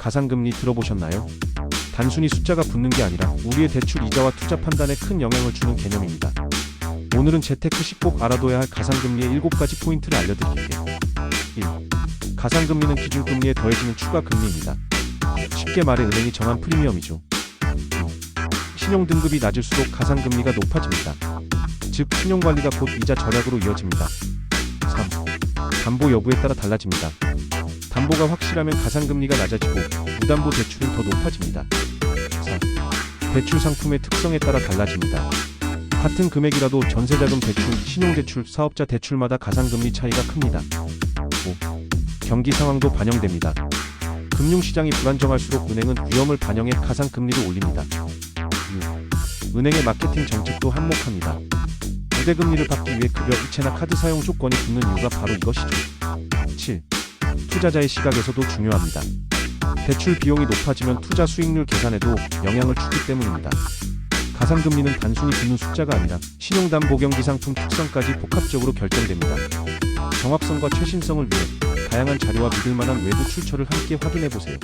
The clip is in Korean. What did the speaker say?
가상금리 들어보셨나요? 단순히 숫자가 붙는 게 아니라 우리의 대출 이자와 투자 판단에 큰 영향을 주는 개념입니다. 오늘은 재테크 시꼭 알아둬야 할 가상금리의 7가지 포인트를 알려드릴게요. 1. 가상금리는 기준금리에 더해지는 추가 금리입니다. 쉽게 말해 은행이 정한 프리미엄이죠. 2. 신용등급이 낮을수록 가상금리가 높아집니다. 즉 신용관리가 곧 이자 절약으로 이어집니다. 3. 담보 여부에 따라 달라집니다. 담보가 확실하면 가상금리가 낮아지고 무담보 대출은 더 높아집니다. 4. 대출 상품의 특성에 따라 달라집니다. 같은 금액이라도 전세자금 대출, 신용대출, 사업자 대출마다 가상금리 차이가 큽니다. 5. 경기 상황도 반영됩니다. 금융시장이 불안정할수록 은행은 위험을 반영해 가상금리를 올립니다. 6. 은행의 마케팅 정책도 한몫합니다. 우대금리를 받기 위해 급여 이체나 카드 사용 조건이 붙는 이유가 바로 이것이죠. 7. 투자자의 시각에서도 중요합니다. 대출 비용이 높아지면 투자 수익률 계산에도 영향을 주기 때문입니다. 가상금리는 단순히 붙는 숫자가 아니라 신용담보경기 상품 특성까지 복합적으로 결정됩니다. 정확성과 최신성을 위해 다양한 자료와 믿을 만한 외부 출처를 함께 확인해 보세요.